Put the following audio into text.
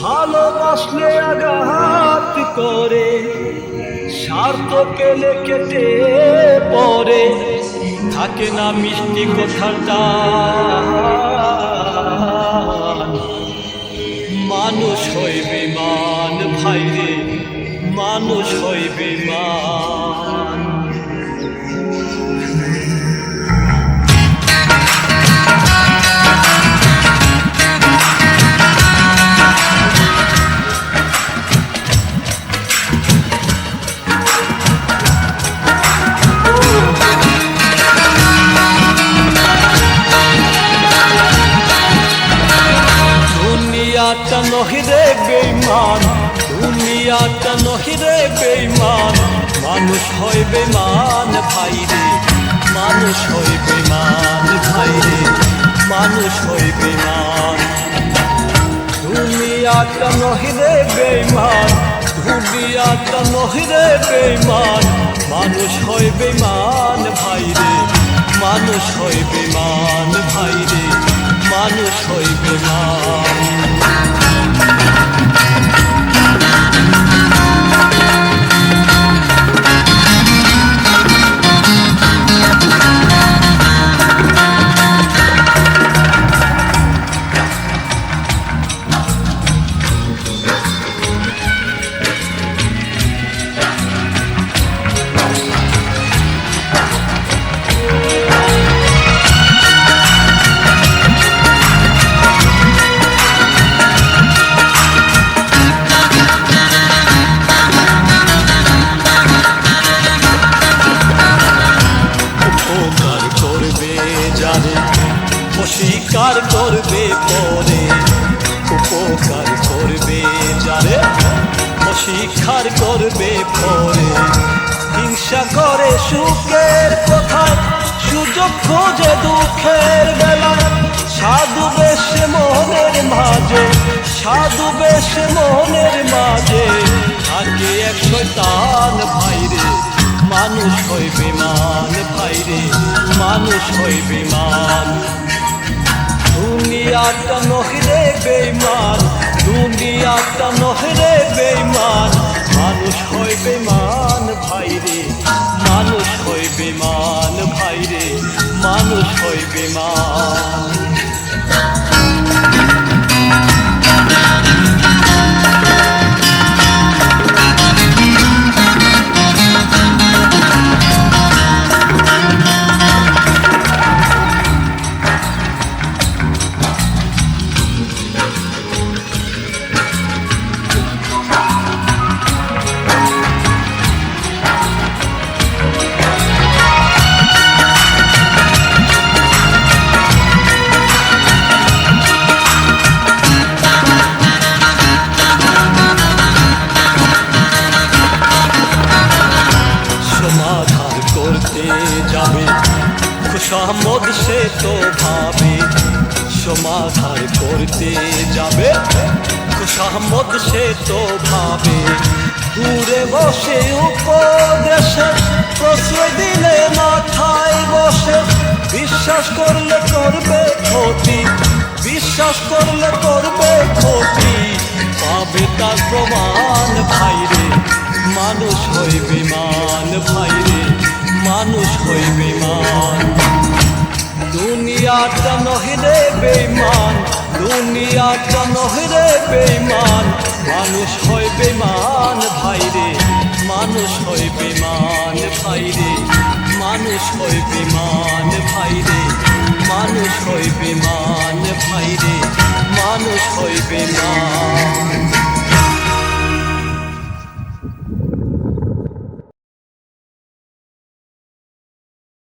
ভালোবাসলে আঘাত করে স্বার্থকেলে কেটে পরে থাকে না মিষ্টি কথাটা। মানুষ হয় বিমান ভাইরে, মানুষ হয় বিমান বেইমান দুনিয়াটা নহিরে বেইমান মানুষ হয় বেমান ভাইরে, মানুষ হয় বেমান ভাইরে, মানুষ হয় বেমান দুনিয়াটা নহিরে বেইমান দুনিয়াটা নহিরে বেইমান মানুষ হয় বেমান ভাইরে, মানুষ হয় বেমান ভাইরে, মানুষ হয় বেমান অস্বীকার করবে পরে হিংসা করে সুখের কোথায়? সুযোগ খোঁজে দুঃখের বেলায়। সাধু বেশ মনের মাঝে, সাধু বেশ মনের মাঝে। থাকে এক শয়তান ভাইরে, মানুষ হইবে বিমান ভাইরে, মানুষ হইবে বিমান দুনিয়াটা দুনিয়াটা নহরে বেইমান মানুষ হয় বেমান ভাই রে। মানুষ হয় বেমান ভাই রে। মানুষ হয় মান খুশামদ সে তো ভাবে, সমাধান করতে যাবে। খুশামদ সে তো ভাবে, দূরে বসে উপদেশে প্রশ্রয় দিলে মাথায় বসে। বিশ্বাস করলে করবে ক্ষতি, বিশ্বাস করলে করবে ক্ষতি। পাবে তার প্রমাণ ভাইরে, মানুষ হইবে মান ভাইরে, মানুষ হইবে মান দুনিয়াটা নহিরে বেমান দুনিয়াটা নহিরে বেমান মানুষ হয় বেমান ভাইরে, মানুষ হয় বেমান ভাইরে, মানুষ হয় বেমান ভাইরে, মানুষ হয় বেমান ভাইরে, মানুষ হয় বেমান